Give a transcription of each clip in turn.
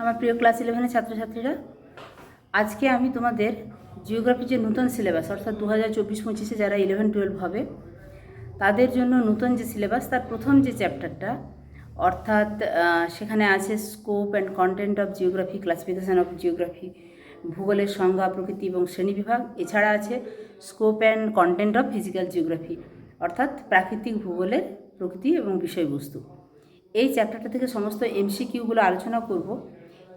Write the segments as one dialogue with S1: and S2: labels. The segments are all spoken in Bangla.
S1: আমার প্রিয় ক্লাস ইলেভেনের ছাত্রছাত্রীরা, আজকে আমি তোমাদের জিওগ্রাফি যে নতুন সিলেবাস অর্থাৎ দু হাজার চব্বিশ পঁচিশে যারা ইলেভেন টুয়েলভ হবে, তাদের জন্য নতুন যে সিলেবাস তার প্রথম যে চ্যাপ্টারটা অর্থাৎ সেখানে আছে scope and content of geography classification of geography ভূগোলের সংজ্ঞা, প্রকৃতি এবং শ্রেণীবিভাগ এছাড়া আছে scope and content of physical geography অর্থাৎ প্রাকৃতিক ভূগোলের প্রকৃতি এবং বিষয়বস্তু। এই চ্যাপ্টারটা থেকে সমস্ত এমসিকিউগুলো আলোচনা করব।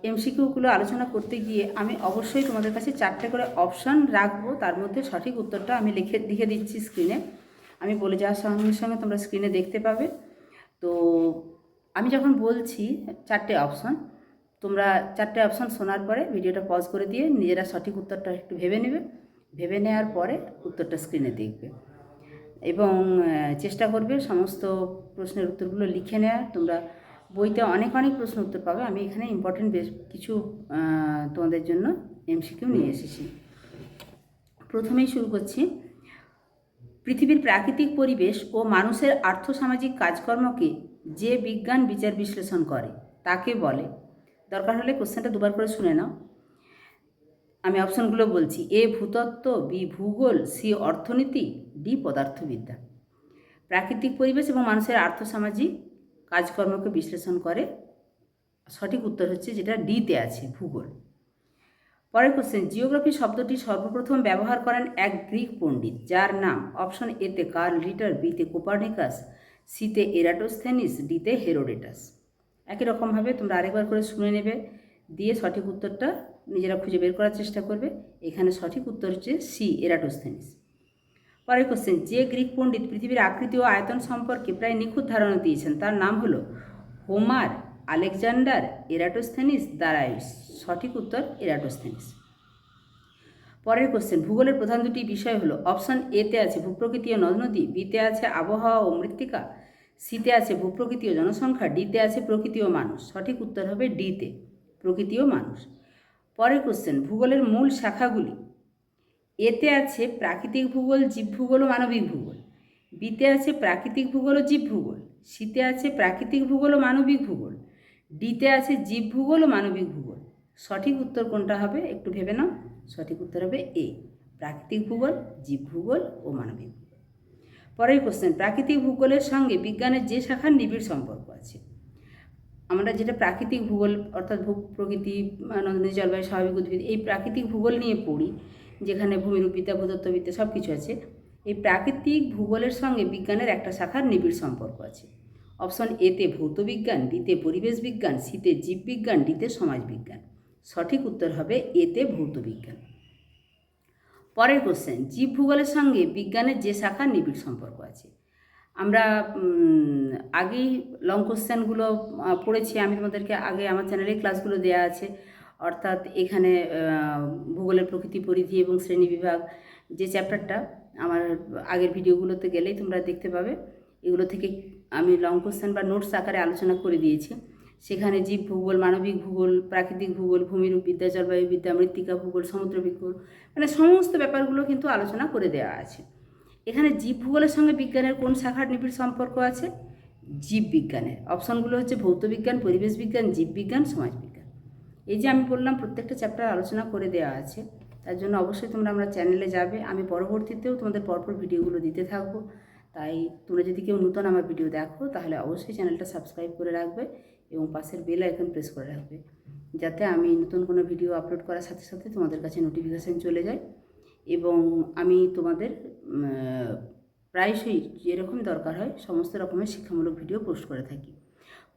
S1: এমসিকিউগুলো আলোচনা করতে গিয়ে আমি অবশ্যই তোমাদের কাছে চারটে করে অপশান রাখব, তার মধ্যে সঠিক উত্তরটা আমি লিখে লিখে দিচ্ছি স্ক্রিনে আমি বলে যাওয়ার সঙ্গে সঙ্গে তোমরা স্ক্রিনে দেখতে পাবে। তো আমি যখন বলছি চারটে অপশান, তোমরা চারটে অপশান শোনার পরে ভিডিওটা পজ করে দিয়ে নিজেরা সঠিক উত্তরটা একটু ভেবে নেবে। ভেবে নেওয়ার পরে উত্তরটা স্ক্রিনে দেখবে। এবং চেষ্টা করবে সমস্ত প্রশ্নের উত্তরগুলো লিখে নেওয়ার তোমরা বইতে অনেক অনেক প্রশ্ন উত্তর পাবে। আমি এখানে ইম্পর্টেন্ট বেশ কিছু তোমাদের জন্য এমসিকিউ নিয়ে এসেছি। প্রথমেই শুরু করছি। পৃথিবীর প্রাকৃতিক পরিবেশ ও মানুষের আর্থসামাজিক কাজকর্মকে যে বিজ্ঞান বিচার বিশ্লেষণ করে তাকে বলে। দরকার হলে কোশ্চেনটা দুবার করে শুনে নাও। আমি অপশনগুলো বলছি। এ ভূতত্ত্ব বি ভূগোল সি অর্থনীতি ডি পদার্থবিদ্যা। প্রাকৃতিক পরিবেশ এবং মানুষের আর্থসামাজিক কাজকর্মকে বিশ্লেষণ করে। সঠিক উত্তর হচ্ছে যেটা ডিতে আছে, ভূগোল। পরের কোশ্চেন জিওগ্রাফি শব্দটি সর্বপ্রথম ব্যবহার করেন এক গ্রিক পণ্ডিত, যার নাম অপশন এতে কার্ল রিটার বিতে কোপার্নিকাস সিতে এরাটোস্থেনিস ডিতে হেরোডেটাস। একই রকমভাবে তোমরা আরেকবার করে শুনে নেবে, দিয়ে সঠিক উত্তরটা নিজেরা খুঁজে বের করার চেষ্টা করবে। এখানে সঠিক উত্তর হচ্ছে সি এরাটোস্থেনিস। পরের কোশ্চেন, যে গ্রিক পণ্ডিত পৃথিবীর আকৃতি ও আয়তন সম্পর্কে প্রায় নিখুঁত ধারণা দিয়েছেন, তার নাম হলো হোমার আলেকজান্ডার এরাটোস্থেনিস দারায়ুস সঠিক উত্তর এরাটোস্থেনিস। পরের কোশ্চেন, ভূগোলের প্রধান দুটি বিষয় হলো অপশন এতে আছে ভূপ্রকৃতি ও নদ নদী বিতে আছে আবহাওয়া ও মৃত্তিকা সিতে আছে ভূপ্রকৃতি ও জনসংখ্যা ডিতে আছে প্রকৃতি ও মানুষ। সঠিক উত্তর হবে ডিতে প্রকৃতি ও মানুষ। পরের কোশ্চেন, ভূগোলের মূল শাখাগুলি এতে আছে প্রাকৃতিক ভূগোল জীব ভূগোল ও মানবিক ভূগোল। বিতে আছে প্রাকৃতিক ভূগোল ও জীব ভূগোল সিতে আছে প্রাকৃতিক ভূগোল ও মানবিক ভূগোল। ডিতে আছে জীব ভূগোল ও মানবিক ভূগোল। সঠিক উত্তর কোনটা হবে একটু ভেবে নাও। সঠিক উত্তর হবে এ, প্রাকৃতিক ভূগোল জীব ভূগোল ও মানবিক ভূগোল। পরের কোশ্চেন প্রাকৃতিক ভূগোলের সঙ্গে বিজ্ঞানের যে শাখার নিবিড় সম্পর্ক আছে। আমরা যেটা প্রাকৃতিক ভূগোল অর্থাৎ ভূ প্রকৃতি নদী জলবায়ু স্বাভাবিক উদ্ভিদ, এই প্রাকৃতিক ভূগোল নিয়ে পড়ি যেখানে ভূমিরূপবিদ্যা ভূতত্ত্ববিদ্যা সব কিছু আছে, এই প্রাকৃতিক ভূগোলের সঙ্গে বিজ্ঞানের একটা শাখার নিবিড় সম্পর্ক আছে। অপশন এতে ভৌতবিজ্ঞান বিতে পরিবেশ বিজ্ঞান সিতে জীববিজ্ঞান ডিতে সমাজবিজ্ঞান সঠিক উত্তর হবে এতে ভৌতবিজ্ঞান পরের কোশ্চেন জীব ভূগোলের সঙ্গে বিজ্ঞানের যে শাখার নিবিড় সম্পর্ক আছে। আমরা আগেই লং কোশ্চেনগুলো পড়েছি, আমি তোমাদেরকে আগে আমার চ্যানেলে ক্লাসগুলো দেওয়া আছে। অর্থাৎ এখানে ভূগোলের প্রকৃতি, পরিধি এবং শ্রেণীবিভাগ যে চ্যাপ্টারটা আমার আগের ভিডিওগুলোতে গেলেই তোমরা দেখতে পাবে। এগুলো থেকে আমি লং কোশ্চেন বা নোটস আকারে আলোচনা করে দিয়েছি। সেখানে জীব ভূগোল, মানবিক ভূগোল, প্রাকৃতিক ভূগোল, ভূমিরূপ বিদ্যা জলবায়ু বিদ্যা মৃত্তিকা ভূগোল সমুদ্র ভূগোল মানে সমস্ত ব্যাপারগুলো কিন্তু আলোচনা করে দেওয়া আছে। এখানে জীব ভূগোলের সঙ্গে বিজ্ঞানের কোন শাখার নিবিড় সম্পর্ক আছে? জীব বিজ্ঞানের। অপশনগুলো হচ্ছে ভৌত বিজ্ঞান, পরিবেশ বিজ্ঞান জীববিজ্ঞান সমাজবিজ্ঞান এই যে আমি বললাম, প্রত্যেকটা চ্যাপ্টার আলোচনা করে দেওয়া আছে। তার জন্য অবশ্যই তোমরা আমরা চ্যানেলে যাবে। আমি পরবর্তীতেও তোমাদের পরপর ভিডিওগুলো দিতে থাকব। তাই তোমরা যদি কেউ নতুন আমার ভিডিও দেখো, তাহলে অবশ্যই চ্যানেলটা সাবস্ক্রাইব করে রাখবে এবং পাশের বেল আইকন প্রেস করে রাখবে। যাতে আমি নতুন কোনো ভিডিও আপলোড করার সাথে সাথে তোমাদের কাছে নোটিফিকেশান চলে যায়। এবং আমি তোমাদের প্রায়শই যেরকম দরকার হয়, সমস্ত রকমের শিক্ষামূলক ভিডিও পোস্ট করে থাকি।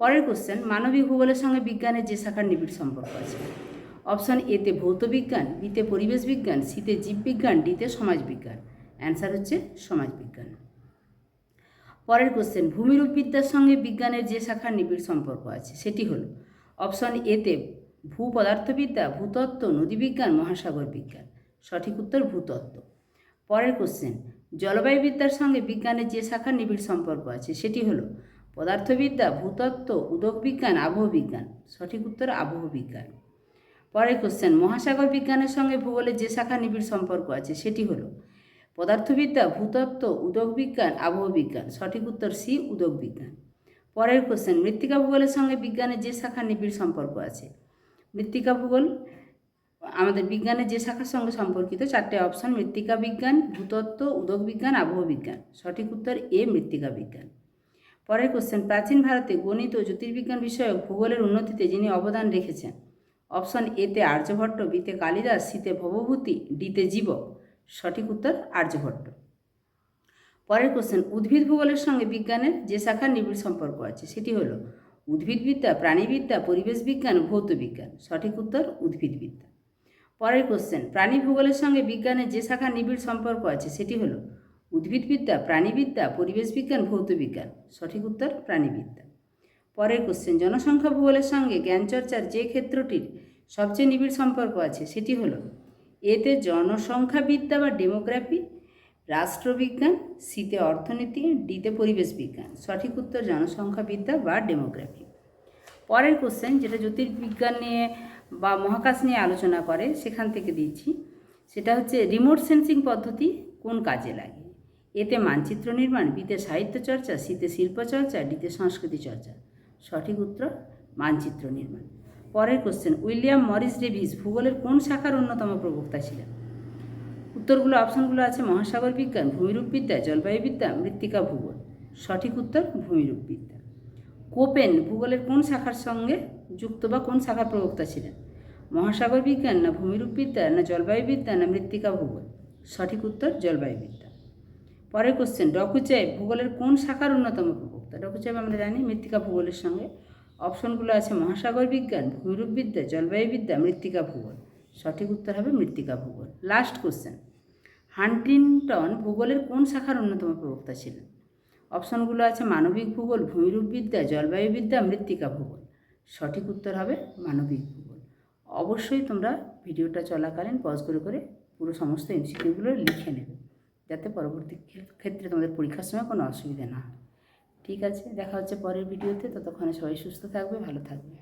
S1: পরের কোশ্চেন মানবিক ভূগোলের সঙ্গে বিজ্ঞানের যে শাখার নিবিড় সম্পর্ক আছে। অপশান এতে ভৌতবিজ্ঞান বিতে পরিবেশ বিজ্ঞান সিতে জীববিজ্ঞান ডিতে সমাজবিজ্ঞান অ্যান্সার হচ্ছে সমাজবিজ্ঞান পরের কোশ্চেন ভূমিরূপবিদ্যার সঙ্গে বিজ্ঞানের যে শাখার নিবিড় সম্পর্ক আছে, সেটি হল অপশন এতে ভূ পদার্থবিদ্যা ভূতত্ত্ব, নদীবিজ্ঞান, মহাসাগর বিজ্ঞান। সঠিক উত্তর ভূতত্ত্ব। পরের কোশ্চেন জলবায়ুবিদ্যার সঙ্গে বিজ্ঞানের যে শাখার নিবিড় সম্পর্ক আছে, সেটি হলো পদার্থবিদ্যা, ভূতত্ত্ব উদক বিজ্ঞান আবহ বিজ্ঞান সঠিক উত্তর আবহ বিজ্ঞান পরের কোশ্চেন মহাসাগর বিজ্ঞানের সঙ্গে ভূগোলের যে শাখা নিবিড় সম্পর্ক আছে, সেটি হলো পদার্থবিদ্যা, ভূতত্ত্ব উদক বিজ্ঞান আবহ বিজ্ঞান সঠিক উত্তর সি উদক বিজ্ঞান পরের কোশ্চেন মৃত্তিকা ভূগোলের সঙ্গে বিজ্ঞানের যে শাখা নিবিড় সম্পর্ক আছে। মৃত্তিকা ভূগোল, আমাদের বিজ্ঞানের যে শাখার সঙ্গে সম্পর্কিত চারটে অপশন মৃত্তিকা বিজ্ঞান, ভূতত্ত্ব উদ্যোগ বিজ্ঞান আবহাওয়া বিজ্ঞান সঠিক উত্তর, এ, মৃত্তিকা বিজ্ঞান। পরের কোশ্চেন প্রাচীন ভারতে গণিত ও জ্যোতির্বিজ্ঞান বিষয়ক ভূগোলের উন্নতিতে যিনি অবদান রেখেছেন অপশন এতে আর্যভট্ট বিতে কালিদাস সিতে ভবভূতি ডিতে জীবক সঠিক উত্তর, আর্যভট্ট। পরের কোশ্চেন উদ্ভিদ ভূগোলের সঙ্গে বিজ্ঞানের যে শাখার নিবিড় সম্পর্ক আছে, সেটি হলো উদ্ভিদবিদ্যা, প্রাণীবিদ্যা, পরিবেশ বিজ্ঞান, ভৌত বিজ্ঞান। সঠিক উত্তর, উদ্ভিদবিদ্যা। পরের কোশ্চেন প্রাণী ভূগোলের সঙ্গে বিজ্ঞানের যে শাখার নিবিড় সম্পর্ক আছে, সেটি হলো উদ্ভিদবিদ্যা, প্রাণীবিদ্যা পরিবেশ বিজ্ঞান ভৌত বিজ্ঞান সঠিক উত্তর, প্রাণীবিদ্যা। পরের কোশ্চেন জনসংখ্যা ভূগোলের সঙ্গে জ্ঞানচর্চার যে ক্ষেত্রটির সবচেয়ে নিবিড় সম্পর্ক আছে, সেটি হলো, এতে জনসংখ্যাবিদ্যা বা ডেমোগ্রাফি, রাষ্ট্রবিজ্ঞান, সিতে অর্থনীতি, ডিতে পরিবেশ বিজ্ঞান সঠিক উত্তর জনসংখ্যাবিদ্যা বা ডেমোগ্রাফি। পরের কোশ্চেন যেটা জ্যোতির্বিজ্ঞান নিয়ে বা মহাকাশ নিয়ে আলোচনা করে, সেখান থেকে দিচ্ছি। সেটা হচ্ছে রিমোট সেন্সিং পদ্ধতি কোন কাজে লাগে? এতে মানচিত্র নির্মাণ বিতে সাহিত্য চর্চা সিতে শিল্প চর্চা ডিতে সংস্কৃতি চর্চা। সঠিক উত্তর, মানচিত্র নির্মাণ। পরের কোশ্চেন উইলিয়াম মরিস ডেভিস ভূগোলের কোন শাখার অন্যতম প্রবক্তা ছিলেন? উত্তরগুলো অপশনগুলো আছে মহাসাগর বিজ্ঞান ভূমিরূপবিদ্যা জলবায়ুবিদ্যা মৃত্তিকা ভূগোল। সঠিক উত্তর ভূমিরূপবিদ্যা কোপেন ভূগোলের কোন শাখার সঙ্গে যুক্ত বা কোন শাখার প্রবক্তা ছিলেন? মহাসাগর বিজ্ঞান না ভূমিরূপবিদ্যা না জলবায়ুবিদ্যা না মৃত্তিকা ভূগোল। সঠিক উত্তর জলবায়ুবিদ্যা পরের কোশ্চেন ডকুচাইব ভূগোলের কোন শাখার অন্যতম প্রবক্তা ডকুচাইব আমরা জানি মৃত্তিকা ভূগোলের সঙ্গে। অপশনগুলো আছে মহাসাগর বিজ্ঞান ভূমিরূপবিদ্যা জলবায়ুবিদ্যা মৃত্তিকা ভূগোল। সঠিক উত্তর হবে মৃত্তিকা ভূগোল। লাস্ট কোশ্চেন হান্টিংটন ভূগোলের কোন শাখার অন্যতম প্রবক্তা ছিলেন? অপশনগুলো আছে মানবিক ভূগোল, ভূমিরূপবিদ্যা জলবায়ুবিদ্যা মৃত্তিকা ভূগোল। সঠিক উত্তর হবে মানবিক ভূগোল। অবশ্যই তোমরা ভিডিওটা চলাকালীন পজ করে করে পুরো সমস্ত এমসিকিউগুলো লিখে নেবে। যাতে পরবর্তী ক্ষেত্রে তোমাদের পরীক্ষার সময় কোনো অসুবিধা না ঠিক আছে, দেখা হচ্ছে পরের ভিডিওতে, ততক্ষণে সবাই সুস্থ থাকবে, ভালো থাকবে।